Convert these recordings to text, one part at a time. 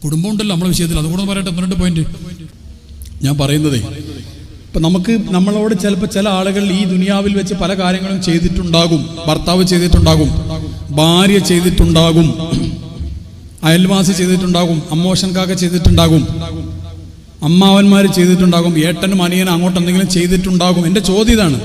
കുടുംബം ഉണ്ടല്ലോ നമ്മളെ വിഷയത്തിൽ. അതുകൂടെ പറയട്ടെ ഒന്ന് രണ്ട് പോയിന്റ് ഞാൻ പറയുന്നതേ ഇപ്പം നമുക്ക് നമ്മളോട് ചിലപ്പോൾ ചില ആളുകൾ ഈ ദുനിയാവിൽ വെച്ച് പല കാര്യങ്ങളും ചെയ്തിട്ടുണ്ടാകും ഭർത്താവ് ചെയ്തിട്ടുണ്ടാകും ഭാര്യ ചെയ്തിട്ടുണ്ടാകും അയൽവാസി ചെയ്തിട്ടുണ്ടാകും അമ്മോഷൻ കാക്ക ചെയ്തിട്ടുണ്ടാകും അമ്മാവന്മാർ ചെയ്തിട്ടുണ്ടാകും ഏട്ടനും അനിയനും അങ്ങോട്ട് എന്തെങ്കിലും ചെയ്തിട്ടുണ്ടാകും. എന്റെ ചോദ്യം ഇതാണ്.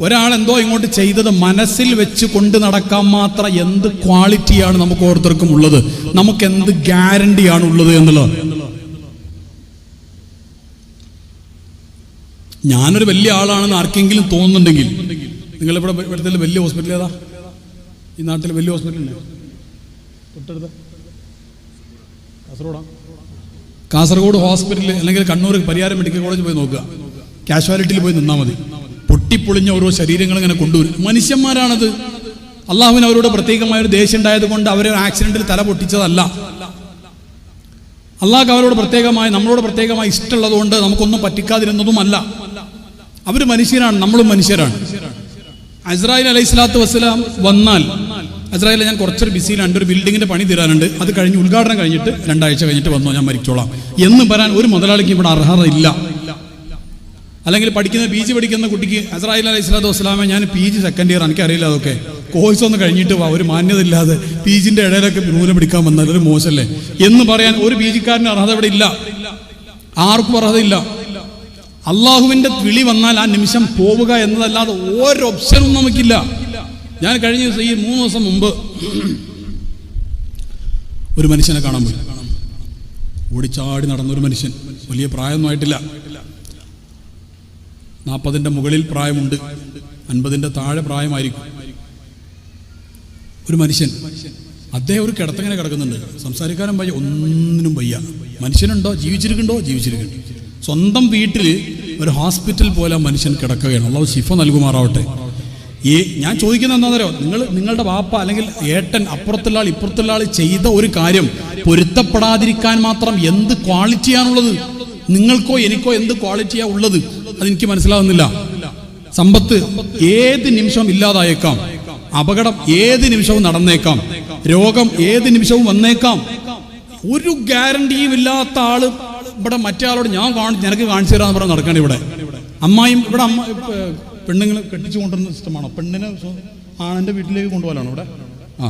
ഒരാൾ എന്തോ ഇങ്ങോട്ട് ചെയ്തത് മനസ്സിൽ വെച്ച് കൊണ്ട് നടക്കാൻ മാത്രം എന്ത് ക്വാളിറ്റിയാണ് നമുക്ക് ഓരോരുത്തർക്കും ഉള്ളത്? നമുക്ക് എന്ത് ഗ്യാരണ്ടിയാണ് ഉള്ളത് എന്നുള്ളത്? ഞാനൊരു വലിയ ആളാണെന്ന് ആർക്കെങ്കിലും തോന്നുന്നുണ്ടെങ്കിൽ നിങ്ങളിവിടെ ഇവിടുത്തെ വലിയ ഹോസ്പിറ്റൽ ഏതാ? ഈ നാട്ടിൽ വലിയ ഹോസ്പിറ്റൽ തൊട്ടടുത്ത്? കാസർഗോഡാ? കാസർഗോഡ് ഹോസ്പിറ്റൽ അല്ലെങ്കിൽ കണ്ണൂർ പരിയാരം മെഡിക്കൽ കോളേജ് പോയി നോക്കുക. കാഷ്വാലിറ്റിയിൽ പോയി നിന്നാൽ മതി. പൊട്ടിപ്പൊളിഞ്ഞ ഓരോ ശരീരങ്ങൾ ഇങ്ങനെ കൊണ്ടുവരും. മനുഷ്യന്മാരാണത്. അള്ളാഹുവിന് അവരോട് പ്രത്യേകമായ ഒരു ദേഷ്യം ഉണ്ടായത് കൊണ്ട് അവരെ ആക്സിഡന്റിൽ തല പൊട്ടിച്ചതല്ല. അള്ളാഹ് അവരോട് പ്രത്യേകമായി നമ്മളോട് പ്രത്യേകമായി ഇഷ്ടമുള്ളത് കൊണ്ട് നമുക്കൊന്നും പറ്റിക്കാതിരുന്നതുമല്ല. അവർ മനുഷ്യരാണ് നമ്മളും മനുഷ്യരാണ്. അസ്രായിൽ അലൈഹി സ്വലാത്തു വസ്സലാം വന്നാൽ അസ്രായേലിൽ ഞാൻ കുറച്ചൊരു ബിസിയിലാണ് ഒരു ബിൽഡിങ്ങിന്റെ പണി തീരാനുണ്ട്. അത് കഴിഞ്ഞ് ഉദ്ഘാടനം കഴിഞ്ഞിട്ട് രണ്ടാഴ്ച കഴിഞ്ഞിട്ട് വന്നോ ഞാൻ മരിച്ചോളാം. എന്ന് പറയാൻ ഒരു മുതലാളിക്ക് ഇവിടെ അർഹത ഇല്ല. അല്ലെങ്കിൽ പഠിക്കുന്ന പി ജി പഠിക്കുന്ന കുട്ടിക്ക് അസറായി അലൈഹി സ്വലാത്തു വസ്സലാമെ ഞാൻ പി ജി സെക്കൻഡ് ഇയർ എനിക്കറിയില്ല അതൊക്കെ. കോഴ്സ് ഒന്ന് കഴിഞ്ഞിട്ട് വാ ഒരു മാന്യത ഇല്ലാതെ പി ജിന്റെ ഇടയിലൊക്കെ നൂല പിടിക്കാൻ വന്നാൽ ഒരു മോശമല്ലേ? എന്ന് പറയാൻ ഒരു പി ജിക്കാരന് അർഹത ഇവിടെ ഇല്ല. ആർക്കും അർഹതയില്ല അള്ളാഹുവിന്റെ വിളി വന്നാൽ ആ നിമിഷം പോവുക എന്നതല്ലാതെ ഒരു ഓപ്ഷനും നമുക്കില്ല. ഞാൻ കഴിഞ്ഞ ദിവസം ഈ മൂന്ന് ദിവസം മുമ്പ് ഒരു മനുഷ്യനെ കാണാൻ പോയി. ഓടിച്ചാടി നടന്ന ഒരു മനുഷ്യൻ. വലിയ പ്രായമൊന്നും ആയിട്ടില്ല. നാൽപ്പതിന്റെ മുകളിൽ പ്രായമുണ്ട്. അൻപതിന്റെ താഴെ പ്രായമായിരിക്കും. ഒരു മനുഷ്യൻ അദ്ദേഹം ഒരു കിടത്തങ്ങനെ കിടക്കുന്നുണ്ട്. സംസാരിക്കാനും വയ്യ ഒന്നിനും വയ്യ. മനുഷ്യനുണ്ടോ? ജീവിച്ചിരിക്കുന്നുണ്ടോ? ജീവിച്ചിരിക്കുന്നുണ്ട്. സ്വന്തം വീട്ടിൽ ഒരു ഹോസ്പിറ്റൽ പോലെ മനുഷ്യൻ കിടക്കുകയാണ്. അള്ളാഹു ശിഫ നൽകുമാറാവട്ടെ. ഈ ഞാൻ ചോദിക്കുന്ന എന്താണെന്നോ നിങ്ങൾ നിങ്ങളുടെ വാപ്പ അല്ലെങ്കിൽ ഏട്ടൻ അപ്പുറത്തുള്ള ആൾ ഇപ്പുറത്തുള്ള ആൾ ചെയ്ത ഒരു കാര്യം പൊരുത്തപ്പെടാതിരിക്കാൻ മാത്രം എന്ത് ക്വാളിറ്റിയാണുള്ളത് നിങ്ങൾക്കോ എനിക്കോ എന്ത് ക്വാളിറ്റിയാണ് ഉള്ളത്? അതെനിക്ക് മനസ്സിലാവുന്നില്ല. സമ്പത്ത് ഏത് നിമിഷം ഇല്ലാതായേക്കാം. അപകടം ഏത് നിമിഷവും നടന്നേക്കാം. രോഗം ഏത് നിമിഷവും വന്നേക്കാം. ഒരു ഗ്യാരണ്ടിയും ഇല്ലാത്ത ആൾ ഇവിടെ മറ്റേ ആളോട് ഞാൻ നിനക്ക് കാണിച്ചു തരാന്ന് പറഞ്ഞ് നടക്കണം ഇവിടെ. അമ്മായും ഇവിടെ അമ്മ പെണ്ണുങ്ങൾ കെട്ടിച്ചു കൊണ്ടുവരുന്ന സിസ്റ്റമാണോ? പെണ്ണിനെ ആണെന്റെ വീട്ടിലേക്ക് കൊണ്ടുപോകാനോ ഇവിടെ? ആ.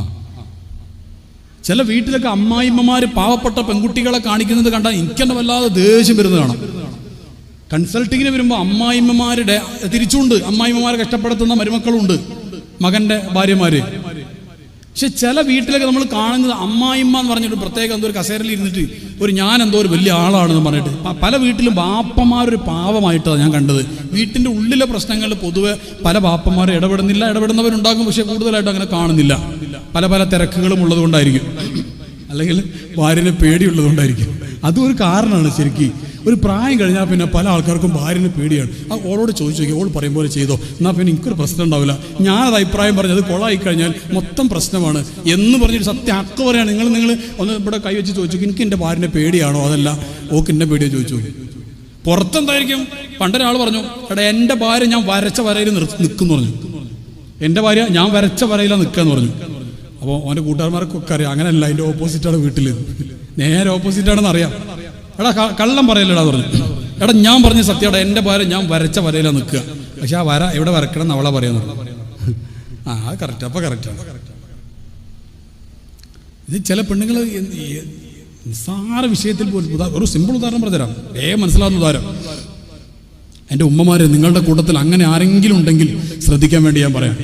ചില വീട്ടിലൊക്കെ അമ്മായിമ്മമാര് പാവപ്പെട്ട പെൺകുട്ടികളെ കാണിക്കുന്നത് കണ്ടാൽ എനിക്കെന്നെ വല്ലാതെ ദേഷ്യം വരുന്നതാണ്. കൺസൾട്ടിങ്ങിന് വരുമ്പോൾ അമ്മായിമ്മമാരുടെ തിരിച്ചുണ്ട്. അമ്മായിമ്മമാരെ കഷ്ടപ്പെടുത്തുന്ന മരുമക്കളുണ്ട്. മകന്റെ ഭാര്യമാര്. പക്ഷെ ചില വീട്ടിലൊക്കെ നമ്മൾ കാണുന്നത് അമ്മായിമ്മ എന്ന് പറഞ്ഞിട്ട് പ്രത്യേകം എന്തോ ഒരു കസേരയിൽ ഇരുന്നിട്ട് ഒരു ഞാൻ എന്തോ ഒരു വലിയ ആളാണെന്ന് പറഞ്ഞിട്ട് പല വീട്ടിലും ബാപ്പമാരൊരു പാവമായിട്ടാണ് ഞാൻ കണ്ടത്. വീട്ടിന്റെ ഉള്ളിലെ പ്രശ്നങ്ങൾ പൊതുവെ പല ബാപ്പമാരും ഇടപെടുന്നില്ല ഇടപെടുന്നവരുണ്ടാകും പക്ഷെ കൂടുതലായിട്ട് അങ്ങനെ കാണുന്നില്ല. പല പല തിരക്കുകളും ഉള്ളതുകൊണ്ടായിരിക്കും. അല്ലെങ്കിൽ ഭാര്യനെ പേടിയുള്ളതുകൊണ്ടായിരിക്കും. അതും ഒരു കാരണമാണ് ശരിക്കും. ഒരു പ്രായം കഴിഞ്ഞാൽ പിന്നെ പല ആൾക്കാർക്കും ഭാര്യനെ പേടിയാണ്. ആ ഓളോട് ചോദിച്ചു നോക്കി ഓൾ പറയും പോലെ ചെയ്തോ. എന്നാൽ പിന്നെ എനിക്കൊരു പ്രശ്നം ഉണ്ടാവില്ല. ഞാനത് അഭിപ്രായം പറഞ്ഞത് കൊളായി കഴിഞ്ഞാൽ മൊത്തം പ്രശ്നമാണ്. എന്ന് പറഞ്ഞൊരു സത്യം അക്ക പറയാണ് നിങ്ങൾ നിങ്ങൾ ഒന്ന് ഇവിടെ കൈവച്ച് ചോദിച്ചു എനിക്ക് എന്റെ ഭാര്യനെ പേടിയാണോ? അതല്ല ഓക്ക് എന്നെ പേടിയോ ചോദിച്ചു പുറത്തെന്തായിരിക്കും? പണ്ടൊരാൾ പറഞ്ഞു എടാ എന്റെ ഭാര്യ ഞാൻ വരച്ച വരയിൽ നിൽക്കുന്നു പറഞ്ഞു. എന്റെ ഭാര്യ ഞാൻ വരച്ച വരയിലാണ് നിൽക്കാന്ന് പറഞ്ഞു. അപ്പോൾ അവന്റെ കൂട്ടുകാരന്മാർക്കൊക്കെ അറിയാം അങ്ങനെയല്ല അതിന്റെ ഓപ്പോസിറ്റാണ് വീട്ടിൽ നേരെ ഓപ്പോസിറ്റാണെന്ന് അറിയാം എടാ കള്ളം പറയലടാ പറഞ്ഞു. എടാ ഞാൻ പറഞ്ഞ സത്യടാ എന്റെ ഭാര്യ ഞാൻ വരച്ച വരയിലാണ് നിൽക്കുക. പക്ഷെ ആ വര എവിടെ വരക്കണം എന്ന് അവളെ പറയാന്ന് പറഞ്ഞു ആ കറക്റ്റ് അപ്പോൾ കറക്റ്റാണ് ഇത് ചില പെണ്ണുങ്ങൾ നിസ്സാര വിഷയത്തിൽ പോലും ഒരു സിമ്പിൾ ഉദാഹരണം പറഞ്ഞുതരാം. ഏ മനസ്സിലാവുന്ന ഉദാഹരണം. എന്റെ ഉമ്മമാരെ നിങ്ങളുടെ കൂട്ടത്തിൽ അങ്ങനെ ആരെങ്കിലും ഉണ്ടെങ്കിൽ ശ്രദ്ധിക്കാൻ വേണ്ടി ഞാൻ പറയാം.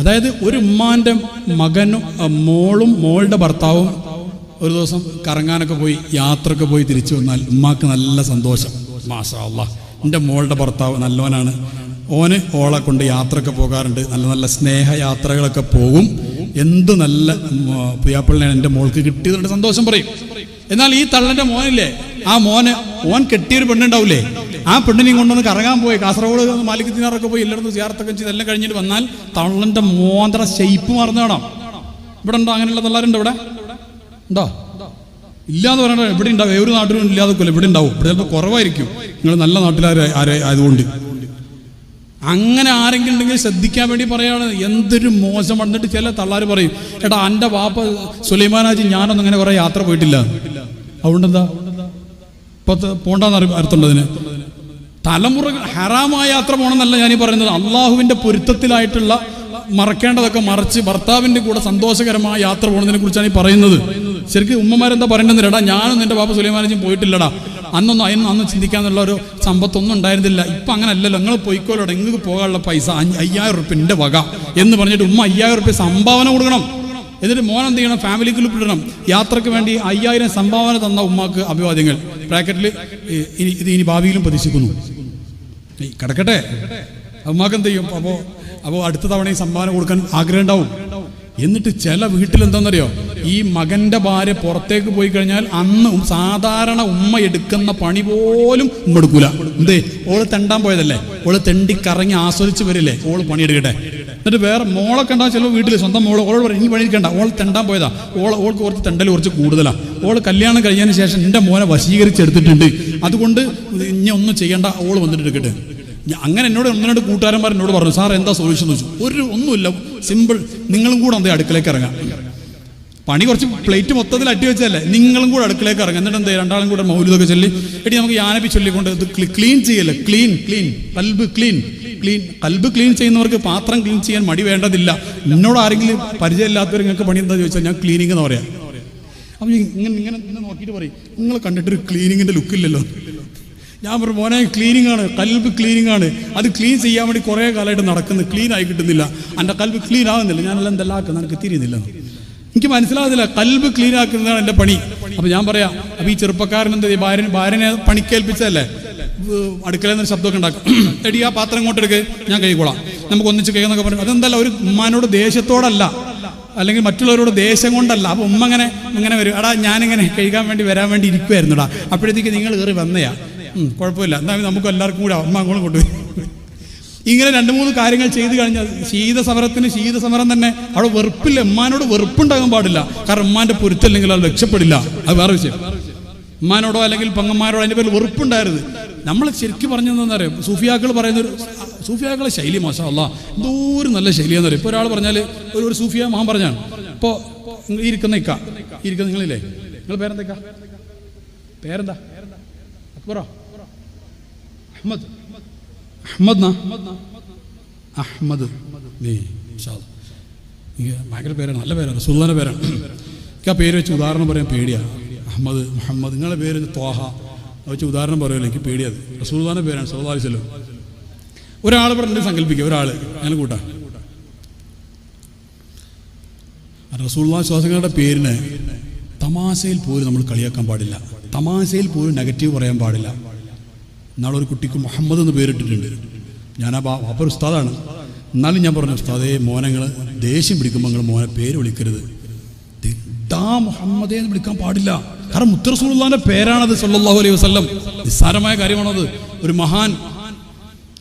അതായത് ഒരു ഉമ്മാന്റെ മകനും മോളും മോളുടെ ഭർത്താവും ഒരു ദിവസം കറങ്ങാനൊക്കെ പോയി യാത്രയൊക്കെ പോയി തിരിച്ചു വന്നാൽ ഉമ്മാക്ക് നല്ല സന്തോഷം. മാഷാ എന്റെ മോളുടെ ഭർത്താവ് നല്ലവനാണ്. ഓന് ഓളെ കൊണ്ട് യാത്രയൊക്കെ പോകാറുണ്ട്. നല്ല നല്ല സ്നേഹയാത്രകളൊക്കെ പോകും. എന്ത് നല്ല പ്രിയാപ്പിള്ളയാണ് എന്റെ മോൾക്ക് കിട്ടിയതുകൊണ്ട് സന്തോഷം പറയും. എന്നാൽ ഈ തള്ളന്റെ മോനില്ലേ ആ മോന് ഓൻ കെട്ടിയൊരു പെണ്ണുണ്ടാവില്ലേ ആ പെണ്ണിനെയും കൊണ്ടുവന്ന് കറങ്ങാൻ പോയി. കാസർഗോഡ് മാലിക് ദിനാറൊക്കെ പോയി എല്ലായിടത്തും ചേർത്തൊക്കെ ചെയ്ത് എല്ലാം കഴിഞ്ഞിട്ട് വന്നാൽ തള്ളന്റെ മോന്തറ ഷെയ്പ്പ് മറന്നു വേണം ഇവിടെ ഉണ്ടോ അങ്ങനെയുള്ള തള്ളാരുണ്ടോ ഇവിടെ? ഉണ്ടോ ഇല്ലാന്ന് പറയണ്ട എവിടെ ഉണ്ടാവും ഏതൊരു നാട്ടിലും ഇല്ലാതെ കൊല്ലം ഇവിടെ ഉണ്ടാവും ഇവിടെ ചിലപ്പോൾ കുറവായിരിക്കും. നിങ്ങൾ നല്ല നാട്ടിലാരെ ആയതുകൊണ്ട്. അങ്ങനെ ആരെങ്കിലും ഉണ്ടെങ്കിൽ ശ്രദ്ധിക്കാൻ വേണ്ടി പറയാണ്. എന്തൊരു മോശം വന്നിട്ട് ചില തള്ളാർ പറയും എടാ എന്റെ വാപ്പ സുലൈമാനാജി ഞാനൊന്നും അങ്ങനെ കുറേ യാത്ര പോയിട്ടില്ല. അതുകൊണ്ടെന്താ? ഇപ്പൊ പോണ്ടെന്ന് അർത്ഥമുണ്ടതിന് തലമുറ ഹറാമായ യാത്ര പോകണമെന്നല്ല ഞാനീ പറയുന്നത്. അള്ളാഹുവിന്റെ പൊരുത്തത്തിലായിട്ടുള്ള മറക്കേണ്ടതൊക്കെ മറച്ച് ഭർത്താവിന്റെ കൂടെ സന്തോഷകരമായ യാത്ര പോകുന്നതിനെ കുറിച്ചാണ് ഈ പറയുന്നത്. ശരിക്കും ഉമ്മമാരെന്താ പറയേണ്ടത് എടാ ഞാനും നിന്റെ ബാബ സുലൈമാനജും പോയിട്ടില്ലടാ. അന്നൊന്നും അതിനൊന്നും അന്ന് ചിന്തിക്കാന്നുള്ള ഒരു സമ്പത്തൊന്നും ഉണ്ടായിരുന്നില്ല. ഇപ്പൊ അങ്ങനെ അല്ലല്ലോ നിങ്ങൾ പോയിക്കോലോടെ നിങ്ങൾക്ക് പോകാനുള്ള പൈസ അയ്യായിരം റുപ്യ എന്റെ വക എന്ന് പറഞ്ഞിട്ട് ഉമ്മ അയ്യായിരം റുപ്യ സംഭാവന കൊടുക്കണം. എന്നിട്ട് മോൻ എന്ത് ചെയ്യണം? ഫാമിലി ഗ്രൂപ്പ് ഇടണം. യാത്രയ്ക്ക് വേണ്ടി അയ്യായിരം സംഭാവന തന്ന ഉമ്മാക്ക് അഭിവാദ്യങ്ങൾ. ബ്രാക്കറ്റിൽ ഇത് ഇനി ഭാവിയിലും പ്രതീക്ഷിക്കുന്നു. കിടക്കട്ടെ. ഉമ്മാക്ക് എന്ത് ചെയ്യും? അപ്പോൾ അപ്പോൾ അടുത്ത തവണ ഈ സംഭാവന കൊടുക്കാൻ ആഗ്രഹം ഉണ്ടാവും. എന്നിട്ട് ചില വീട്ടിൽ എന്താണെന്നറിയോ ഈ മകന്റെ ഭാര്യ പുറത്തേക്ക് പോയി കഴിഞ്ഞാൽ അന്ന് സാധാരണ ഉമ്മ എടുക്കുന്ന പണി പോലും ഉമ്മ എന്തേ? ഓൾ തെണ്ടാൻ പോയതല്ലേ? ഓൾ തെണ്ടി കറങ്ങി ആസ്വദിച്ച് വരില്ലേ? ഓൾ പണിയെടുക്കട്ടെ. എന്നിട്ട് വേറെ മോളെ കണ്ടാൽ ചിലപ്പോൾ വീട്ടിൽ സ്വന്തം മോൾ ഓളോട് ഇനി പണിയെടുക്കണ്ട ഓൾ തെണ്ടാൻ പോയതാ. ഓൾ ഓൾക്ക് കുറച്ച് തെണ്ടൽ കുറച്ച് കൂടുതലാ. ഓൾ കല്യാണം കഴിഞ്ഞതിന് ശേഷം എന്റെ മോനെ വശീകരിച്ചെടുത്തിട്ടുണ്ട്. അതുകൊണ്ട് ഇനി ഒന്നും ചെയ്യണ്ട. ഓൾ വന്നിട്ട് എടുക്കട്ടെ. അങ്ങനെ എന്നോട് ഒന്ന് രണ്ട് കൂട്ടുകാരന്മാർ എന്നോട് പറഞ്ഞു സാർ എന്താ സൊല്യൂഷൻ എന്ന് ചോദിച്ചു. ഒരു ഒന്നുമില്ല സിമ്പിൾ നിങ്ങളും കൂടെ എന്താ അടുക്കളേക്ക് ഇറങ്ങാം. പണി കുറച്ച് പ്ലേറ്റ് മൊത്തത്തിൽ അട്ടി വെച്ചല്ലേ നിങ്ങളും കൂടെ അടുക്കളേക്ക് ഇറങ്ങാം. എന്നിട്ട് എന്താ രണ്ടാളും കൂടെ മൗലിതൊക്കെ ചൊല്ലി എടി നമുക്ക് യാനപ്പി ചൊല്ലിക്കൊണ്ട് ഇത് ക്ലീൻ ചെയ്യല്ലേ? ക്ലീൻ ക്ലീൻ കൽബ് ക്ലീൻ ക്ലീൻ കൽബ് ക്ലീൻ ചെയ്യുന്നവർക്ക് പാത്രം ക്ലീൻ ചെയ്യാൻ മടി വേണ്ടതില്ല. എന്നോട് ആരെങ്കിലും പരിചയമില്ലാത്തവർ നിങ്ങൾക്ക് പണി എന്താ ചോദിച്ചാൽ ഞാൻ ക്ലീനിങ് എന്ന് പറയാം. അപ്പം ഇങ്ങനെ ഇങ്ങനെ നോക്കിയിട്ട് പറയും നിങ്ങൾ കണ്ടിട്ടൊരു ക്ലീനിങ്ങിന്റെ ലുക്കില്ലല്ലോ ഞാൻ പറഞ്ഞു മോനെ ക്ലീനിങ് ആണ്. കൽബ് ക്ലീനിങ് ആണ്. അത് ക്ലീൻ ചെയ്യാൻ വേണ്ടി കുറേ കാലമായിട്ട് നടക്കുന്നു. ക്ലീൻ ആയി കിട്ടുന്നില്ല. എന്റെ കൽബ് ക്ലീൻ ആകുന്നില്ല ഞാനെല്ലാം എന്തെല്ലാം ആക്കുന്നത്? എനിക്ക് തിരിയുന്നില്ല. എനിക്ക് മനസ്സിലാകുന്നില്ല കൽബ് ക്ലീൻ ആക്കുന്നതാണ് എന്റെ പണി. അപ്പം ഞാൻ പറയാം അപ്പം ഈ ചെറുപ്പക്കാരൻ എന്താ ഭാര്യ ഭാര്യനെ പണിക്കേൽപ്പിച്ചതല്ലേ? അടുക്കളയിൽ നിന്ന് ശബ്ദമൊക്കെ ഉണ്ടാക്കും. എടി ആ പാത്രം ഇങ്ങോട്ട് എടുക്ക്. ഞാൻ കൈകൊള്ളാം നമുക്ക് ഒന്നിച്ച് കഴിയുന്നൊക്കെ പറഞ്ഞു. അതെന്തല്ല ഒരു ഉമ്മാനോട് ദേഷ്യത്തോടല്ല. അല്ലെങ്കിൽ മറ്റുള്ളവരോട് ദേശം കൊണ്ടല്ല. അപ്പോൾ ഉമ്മ അങ്ങനെ ഇങ്ങനെ വരും. എടാ ഞാനിങ്ങനെ കഴുകാൻ വേണ്ടി വരാൻ വേണ്ടി ഇരിക്കുമായിരുന്നുടാ അപ്പോഴത്തേക്ക് നിങ്ങൾ കയറി വന്നയാ. കുഴപ്പമില്ല. എന്നാൽ നമുക്ക് എല്ലാവർക്കും കൂടെ അമ്മ അങ്ങോട്ടും കൊണ്ടുപോയി. ഇങ്ങനെ രണ്ട് മൂന്ന് കാര്യങ്ങൾ ചെയ്തു കഴിഞ്ഞാൽ ശീതസമരത്തിന് ശീതസമരം തന്നെ അവിടെ വെറുപ്പില്ല. ഉമ്മാനോട് വെറുപ്പുണ്ടാകാൻ പാടില്ല. കാരണം ഉമ്മാന്റെ പൊരുത്തല്ലെങ്കിൽ അത് രക്ഷപ്പെടില്ല. അത് വേറെ വിഷയം. ഉമ്മാനോടോ അല്ലെങ്കിൽ പങ്ങന്മാരോടോ അതിന്റെ പേരിൽ വെറുപ്പുണ്ടായിരുന്നു നമ്മൾ ശരിക്കും പറഞ്ഞതെന്ന് അറിയാം സൂഫിയാക്കൾ പറയുന്ന ഒരു സൂഫിയാക്കളെ ശൈലി മാഷാ അല്ല എന്തോരം നല്ല ശൈലിയാന്ന് പറയും ഇപ്പോൾ ഒരാൾ പറഞ്ഞാൽ ഒരു ഒരു സൂഫിയ മഹാൻ പറഞ്ഞാണ്. ഇപ്പോൾ ഇരിക്കുന്ന ഇക്ക. ഇരിക്കുന്ന നിങ്ങളില്ലേ? നിങ്ങൾ പേരെന്താ പേരെന്താ? അക്ബറോ? അഹമ്മദ്. അഹമ്മദ്. അഹമ്മദ് നീ ഭയങ്കര പേരാണ് നല്ല പേരാണ് റസൂലിന്റെ പേരാണ്. എനിക്ക് ആ പേര് വെച്ച് ഉദാഹരണം പറയാൻ പേടിയാണ് അഹമ്മദ് മുഹമ്മദ് നിങ്ങളുടെ പേര് ത്വാഹ. വെച്ച് ഉദാഹരണം പറയുമല്ലോ എനിക്ക് പേടിയത് റസൂൽദാന്റെ പേരാണ് സൗദാലിച്ചല്ലോ ഒരാൾ പറഞ്ഞിട്ട് സങ്കല്പിക്കുക ഒരാൾ അങ്ങനെ കൂട്ടാ. റസൂള്ള ശ്വാസങ്ങളുടെ പേരിന് തമാശയിൽ പോലും നമ്മൾ കളിയാക്കാൻ പാടില്ല. തമാശയിൽ പോലും നെഗറ്റീവ് പറയാൻ പാടില്ല. നാളെ ഒരു കുട്ടിക്ക് മുഹമ്മദ് എന്ന് പേരിട്ടിട്ടുണ്ട്. ഞാൻ ആ ബാപ്പ ഒരു ഉസ്താദാണ്. എന്നാലും ഞാൻ പറഞ്ഞു ഉസ്താദേ മോനങ്ങൾ ദേഷ്യം പിടിക്കുമ്പോൾ നിങ്ങൾ മോനെ പേര് വിളിക്കരുത്. തിട്ടാ മുഹമ്മദേ എന്ന് വിളിക്കാൻ പാടില്ല. കാരണം മുത്തറസൂള്ളാന്റെ പേരാണത് സല്ലാഹു അലൈഹി വസ്ലം നിസ്സാരമായ കാര്യമാണത്. ഒരു മഹാൻ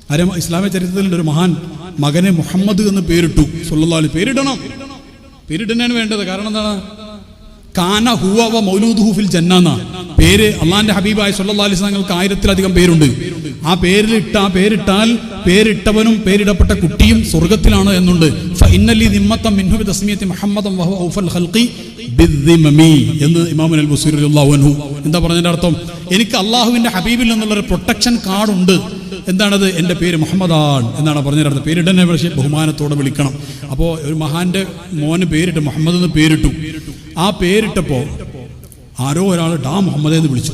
അര ഇസ്ലാമിക ചരിത്രത്തിലുണ്ട് ഒരു മഹാൻ മകനെ മുഹമ്മദ് എന്ന് പേരിട്ടു. സല്ലാ പേരിടണം. പേരിടുന്നതാണ് വേണ്ടത് കാരണം എന്താണ്? കാന ഹുവ വ മൗലൂദുഹു ഫിൽ ജന്നാന്ന പേര് അള്ളാന്റെ ഹബീബായ സല്ലല്ലാഹു അലൈഹി വസല്ലങ്ങൾക്ക് ആയിരത്തിലധികം പേരുണ്ട്. ആ പേരിലിട്ട ആ പേരിട്ടാൽ പേരിട്ടവനും പേരിടപ്പെട്ട കുട്ടിയും സ്വർഗത്തിലാണ് എന്നുണ്ട്. എന്ന് ഇമാമുൻ അൽ ബുസീർ റളിയല്ലാഹു അൻഹു എന്താ പറഞ്ഞതിന്റെ അർത്ഥം? എനിക്ക് അള്ളാഹുവിന്റെ ഹബീബിൽ നിന്നുള്ള ഒരു പ്രൊട്ടക്ഷൻ കാർഡ് ഉണ്ട്. എന്താണത്? എന്റെ പേര് മുഹമ്മദാൻ എന്നാണ് പറഞ്ഞിരുന്നത് പേരിടനെ പക്ഷേ ബഹുമാനത്തോടെ വിളിക്കണം. അപ്പോ ഒരു മഹാന്റെ മോന് പേരിട്ട് മുഹമ്മദ് എന്ന് പേരിട്ടു. ആ പേരിട്ടപ്പോൾ ആരോ ഒരാൾ ഡാ മുഹമ്മദ് എന്ന് വിളിച്ചു.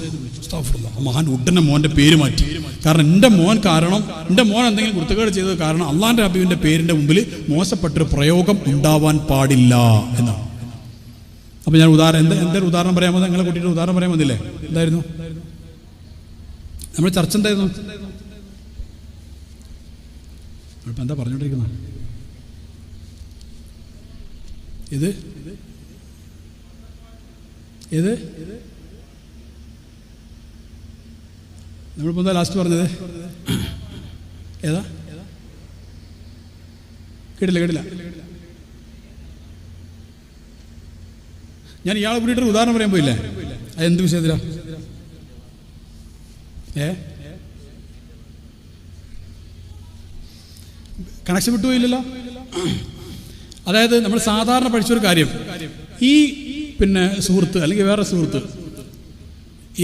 മഹാൻ ഉടനെ മോന്റെ പേര് മാറ്റി. കാരണം എന്റെ മോൻ കാരണം എന്റെ മോൻ എന്തെങ്കിലും കുർത്തക്കേട് ചെയ്തത് കാരണം അള്ളാന്റെ അബിവിന്റെ പേരിന്റെ മുമ്പിൽ മോശപ്പെട്ടൊരു പ്രയോഗം ഉണ്ടാവാൻ പാടില്ല എന്നാണ്. അപ്പൊ ഞാൻ ഉദാഹരണം എന്താ ഒരു ഉദാഹരണം പറയാമോ നിങ്ങളെ കുട്ടിയുടെ ഉദാഹരണം പറയാൻ വന്നില്ലേ? എന്തായിരുന്നു? നമ്മുടെ ചർച്ച എന്തായിരുന്നു? എന്താ പറഞ്ഞോണ്ടിരിക്കുന്നത് ഇത് ഏത്? നമ്മൾ എന്താ ലാസ്റ്റ് പറഞ്ഞത്? ഏതാ? കേട്ടില്ല കേട്ടില്ല. ഞാൻ ഇയാളെ കൂടിയിട്ട് ഒരു ഉദാഹരണം പറയാൻ പോയില്ലേ? അത് എന്ത് വിഷയത്തിലാ? ഏ? കണക്ഷൻ വിട്ടുപോയില്ലല്ലോ? അതായത് നമ്മൾ സാധാരണ പഠിച്ചൊരു കാര്യം. ഈ പിന്നെ സുഹൃത്ത് അല്ലെങ്കിൽ വേറെ സുഹൃത്ത്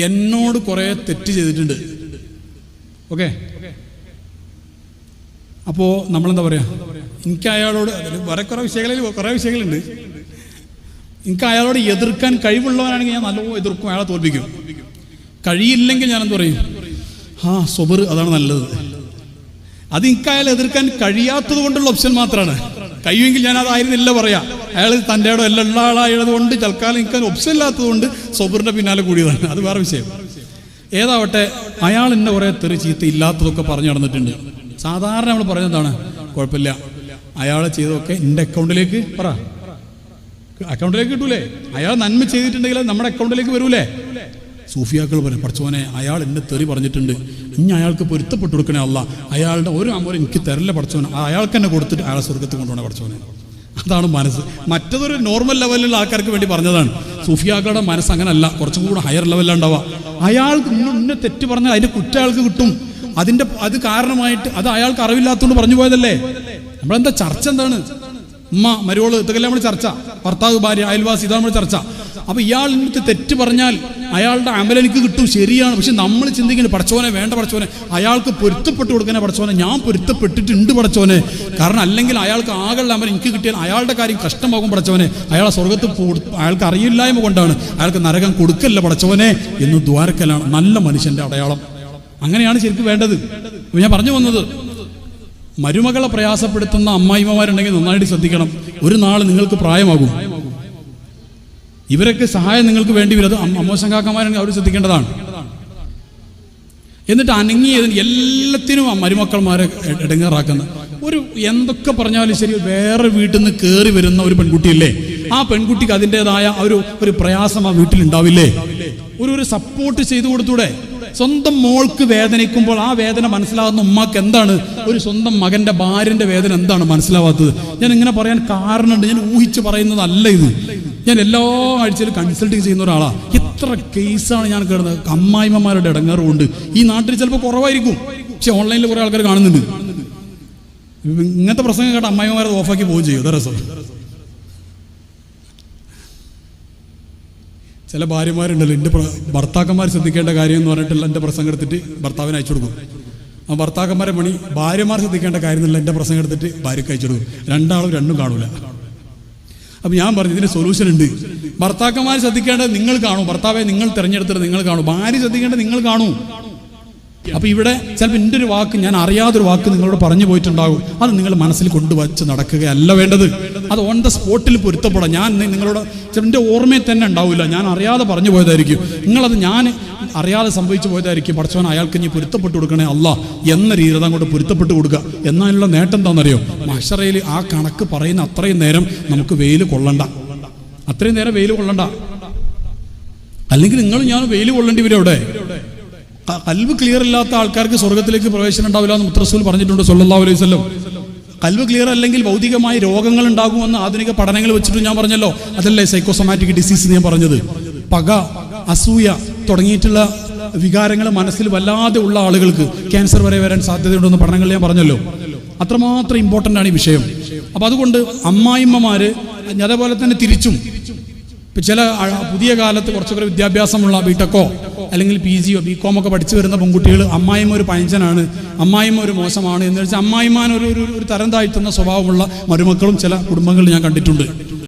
എന്നോട് കുറേ തെറ്റ് ചെയ്തിട്ടുണ്ട്. ഓക്കെ? അപ്പോ നമ്മളെന്താ പറയുക എനിക്ക് അയാളോട് വേറെ കുറേ വിഷയങ്ങളിൽ കുറേ വിഷയങ്ങളുണ്ട്. എനിക്ക് അയാളോട് എതിർക്കാൻ കഴിവുള്ളവനാണെങ്കിൽ ഞാൻ നല്ലോ എതിർക്കും അയാളെ തോൽപ്പിക്കും. കഴിയില്ലെങ്കിൽ ഞാൻ എന്താ പറയും? ആ സൊബർ അതാണ് നല്ലത്. അത് എനിക്ക് എതിർക്കാൻ കഴിയാത്തത് കൊണ്ടുള്ള ഓപ്ഷൻ മാത്രമാണ് കഴിയുമെങ്കിൽ ഞാൻ അതായിരുന്നില്ല പറയാ. അയാൾ തന്റെ ഇടം എല്ലാം ഉള്ള ആളായത് കൊണ്ട് തൽക്കാലം എനിക്ക് ഓപ്ഷൻ ഇല്ലാത്തത് കൊണ്ട് സ്വബറിന്റെ പിന്നാലെ കൂടിയതാണ്. അത് വേറെ വിഷയം. ഏതാവട്ടെ അയാൾ എന്നെ കുറേ തെറി ചീത്ത ഇല്ലാത്തതൊക്കെ പറഞ്ഞു നടന്നിട്ടുണ്ട്. സാധാരണ നമ്മൾ പറഞ്ഞതാണ് കുഴപ്പമില്ല. അയാൾ ചെയ്തതൊക്കെ എന്റെ അക്കൗണ്ടിലേക്ക് പറ. അക്കൗണ്ടിലേക്ക് കിട്ടൂലേ? അയാൾ നന്മ ചെയ്തിട്ടുണ്ടെങ്കിൽ നമ്മുടെ അക്കൗണ്ടിലേക്ക് വരൂലേ? സൂഫിയാക്കൾ പറയും പഠിച്ചോനെ അയാൾ എന്നെ തെറി പറഞ്ഞിട്ടുണ്ട്. ഇനി അയാൾക്ക് പൊരുത്തപ്പെട്ടു കൊടുക്കണേ അല്ല അയാളുടെ ഒരു അമരം എനിക്ക് തരില്ല പഠിച്ചോനെ അയാൾക്ക് തന്നെ കൊടുത്തിട്ട് അയാളെ സ്വർഗത്തിൽ കൊണ്ടുപോകണേ പഠിച്ചോനെ അതാണ് മനസ്സ്. മറ്റതൊരു നോർമൽ ലെവലിലുള്ള ആൾക്കാർക്ക് വേണ്ടി പറഞ്ഞതാണ്. സൂഫിയാക്കളുടെ മനസ്സ് അങ്ങനല്ല. കുറച്ചും കൂടെ ഹയർ ലെവലിലുണ്ടാവുക അയാൾക്ക് ഇന്നെ ഇന്ന തെറ്റ് പറഞ്ഞാൽ അതിന്റെ കുറ്റം അയാൾക്ക് കിട്ടും. അതിന്റെ അത് കാരണമായിട്ട് അത് അയാൾക്ക് അറിവില്ലാത്തതുകൊണ്ട് പറഞ്ഞു പോയതല്ലേ? നമ്മളെന്താ ചർച്ച എന്താണ്? ഉമ്മ മരുവോൾ ഇതൊക്കെ നമ്മൾ ചർച്ച? ഭർത്താവ് ഭാര്യ അയൽവാസി ഇതാണ് നമ്മൾ ചർച്ച. അപ്പൊ ഇയാൾ എന്നിട്ട് തെറ്റ് പറഞ്ഞാൽ അയാളുടെ അമൽ എനിക്ക് കിട്ടും ശരിയാണ്. പക്ഷെ നമ്മൾ ചിന്തിക്കുന്നത് പഠിച്ചോനെ വേണ്ട പഠിച്ചോനെ അയാൾക്ക് പൊരുത്തപ്പെട്ട് കൊടുക്കണേ പഠിച്ചോനെ ഞാൻ പൊരുത്തപ്പെട്ടിട്ടുണ്ട് പഠിച്ചോനെ കാരണം അല്ലെങ്കിൽ അയാൾക്ക് ആകളുടെ അമൽ എനിക്ക് കിട്ടിയാൽ അയാളുടെ കാര്യം കഷ്ടമാകും പഠിച്ചവനെ അയാളെ സ്വർഗത്ത് അയാൾക്ക് അറിയില്ലായ്മ കൊണ്ടാണ് അയാൾക്ക് നരകം കൊടുക്കല്ല പഠിച്ചവനെ എന്ന് ദ്വാരക്കലാണ് നല്ല മനുഷ്യന്റെ അടയാളം. അങ്ങനെയാണ് ശരിക്കും വേണ്ടത്. ഞാൻ പറഞ്ഞു വന്നത് മരുമകളെ പ്രയാസപ്പെടുത്തുന്ന അമ്മായിമ്മമാരുണ്ടെങ്കിൽ നന്നായിട്ട് ശ്രദ്ധിക്കണം. ഒരു നാൾ നിങ്ങൾക്ക് പ്രായമാകും. ഇവരൊക്കെ സഹായം നിങ്ങൾക്ക് വേണ്ടി വരും. അത് അമ്മോശങ്കാക്കന്മാരാണെങ്കിൽ അവർ ശ്രദ്ധിക്കേണ്ടതാണ്. എന്നിട്ട് അനങ്ങിയതിന് എല്ലാത്തിനും ആ മരുമക്കൾമാരെ ഇടങ്ങാറാക്കുന്ന ഒരു എന്തൊക്കെ പറഞ്ഞാലും ശരി വേറെ വീട്ടിൽ നിന്ന് കയറി വരുന്ന ഒരു പെൺകുട്ടിയില്ലേ? ആ പെൺകുട്ടിക്ക് അതിന്റെതായ ഒരു ഒരു പ്രയാസം ആ വീട്ടിലുണ്ടാവില്ലേ ഒരു ഒരു സപ്പോർട്ട് ചെയ്തു കൊടുത്തൂടെ? സ്വന്തം മോൾക്ക് വേദനിക്കുമ്പോൾ ആ വേദന മനസ്സിലാകുന്ന ഉമ്മാക്ക് എന്താണ്? ഒരു സ്വന്തം മകന്റെ ഭാര്യന്റെ വേദന എന്താണ് മനസ്സിലാവാത്തത്? ഞാൻ ഇങ്ങനെ പറയാൻ കാരണമുണ്ട്. ഞാൻ ഊഹിച്ച് പറയുന്നതല്ല ഇത്. ഞാൻ എല്ലാ ആഴ്ചയിലും കൺസൾട്ടിങ് ചെയ്യുന്ന ഒരാളാ. എത്ര കേസാണ് ഞാൻ കേടുന്നത് അമ്മായിമ്മമാരുടെ ഇടങ്ങാറുമുണ്ട്. ഈ നാട്ടിൽ ചിലപ്പോൾ കുറവായിരിക്കും. പക്ഷെ ഓൺലൈനിൽ കുറെ ആൾക്കാർ കാണുന്നുണ്ട്. ഇങ്ങനത്തെ പ്രസംഗം കേട്ട അമ്മായിമാരെ ഓഫാക്കി പോവുകയും ചെയ്യും. അതാ ചില ഭാര്യമാരുണ്ടല്ലോ എന്റെ ഭർത്താക്കന്മാർ ശ്രദ്ധിക്കേണ്ട കാര്യം എന്ന് പറഞ്ഞിട്ടില്ല എന്റെ പ്രസംഗം എടുത്തിട്ട് ഭർത്താവിന് അയച്ചു കൊടുക്കും. ആ ഭർത്താക്കന്മാരെ പണി ഭാര്യമാർ ശ്രദ്ധിക്കേണ്ട കാര്യം എന്നുള്ള എന്റെ പ്രസംഗം എടുത്തിട്ട് ഭാര്യയ്ക്ക് അയച്ചു കൊടുക്കും. രണ്ടാളും രണ്ടും കാണൂല. അപ്പം ഞാൻ പറഞ്ഞു ഇതിന് സൊല്യൂഷൻ ഉണ്ട്. ഭർത്താക്കന്മാർ ശ്രദ്ധിക്കേണ്ടത് നിങ്ങൾ കാണൂ. ഭർത്താവെ നിങ്ങൾ തിരഞ്ഞെടുത്തിട്ട് നിങ്ങൾ കാണൂ. ഭാര്യ ശ്രദ്ധിക്കേണ്ടത് നിങ്ങൾ കാണൂ. അപ്പൊ ഇവിടെ ചിലപ്പോൾ എന്റെ ഒരു വാക്ക് ഞാൻ അറിയാതൊരു വാക്ക് നിങ്ങളോട് പറഞ്ഞു പോയിട്ടുണ്ടാകും അത് നിങ്ങൾ മനസ്സിൽ കൊണ്ടുവച്ച് നടക്കുകയല്ല വേണ്ടത്. അത് ഓൺ ദ സ്പോട്ടിൽ പൊരുത്തപ്പെടാം. ഞാൻ നിങ്ങളോട് ചിലപ്പോൾ എന്റെ ഓർമ്മയിൽ തന്നെ ഉണ്ടാവില്ല. ഞാൻ അറിയാതെ പറഞ്ഞു പോയതായിരിക്കും. നിങ്ങളത് ഞാൻ അറിയാതെ സംഭവിച്ചു പോയതായിരിക്കും. പഠിച്ചവൻ അയാൾക്ക് ഇനി പൊരുത്തപ്പെട്ട് കൊടുക്കണേ അല്ല. എന്ന രീതിയിൽ അങ്ങോട്ട് പൊരുത്തപ്പെട്ട് കൊടുക്കുക. എന്നാലുള്ള നേട്ടം എന്താണെന്നറിയോ? മഷറയിൽ ആ കണക്ക് പറയുന്ന അത്രയും നേരം നമുക്ക് വെയിൽ കൊള്ളണ്ട. അത്രയും നേരം വെയിൽ കൊള്ളണ്ട. അല്ലെങ്കിൽ നിങ്ങൾ ഞാൻ വെയിൽ കൊള്ളേണ്ടി വരും അവിടെ. കൽവ് ക്ലിയർ ഇല്ലാത്ത ആൾക്കാർക്ക് സ്വർഗത്തിലേക്ക് പ്രവേശനം ഉണ്ടാവില്ല എന്ന് മുത്രസൂൽ പറഞ്ഞിട്ടുണ്ട് സല്ലല്ലാഹു അലൈഹി വസല്ലം. കൽവ് ക്ലിയർ അല്ലെങ്കിൽ ഭൗതികമായ രോഗങ്ങൾ ഉണ്ടാകുമെന്ന് ആധുനിക പഠനങ്ങൾ വെച്ചിട്ട് ഞാൻ പറഞ്ഞല്ലോ. അതല്ലേ സൈക്കോസൊമാറ്റിക് ഡിസീസ് ഞാൻ പറഞ്ഞത്. പക അസൂയ തുടങ്ങിയിട്ടുള്ള വികാരങ്ങൾ മനസ്സിൽ വല്ലാതെ ഉള്ള ആളുകൾക്ക് ക്യാൻസർ വരെ വരാൻ സാധ്യതയുണ്ടെന്ന് പഠനങ്ങൾ ഞാൻ പറഞ്ഞല്ലോ. അത്രമാത്രം ഇമ്പോർട്ടന്റ് ആണ് ഈ വിഷയം. അപ്പൊ അതുകൊണ്ട് അമ്മായിമ്മമാര് അതേപോലെ തന്നെ തിരിച്ചും ഇപ്പൊ ചില പുതിയ കാലത്ത് കുറച്ചുകൂടെ വിദ്യാഭ്യാസമുള്ള ബിടെക്കോ അല്ലെങ്കിൽ പി ജിയോ ബി കോം ഒക്കെ പഠിച്ചു വരുന്ന പെൺകുട്ടികൾ അമ്മായിമ്മ ഒരു പഴഞ്ചനാണ് അമ്മായിമ്മ ഒരു മോശമാണ് എന്ന് വെച്ചാൽ അമ്മായിമാൻ ഒരു ഒരു തരം താഴ്ത്തുന്ന സ്വഭാവമുള്ള മരുമക്കളും ചില കുടുംബങ്ങളിൽ ഞാൻ കണ്ടിട്ടുണ്ട്.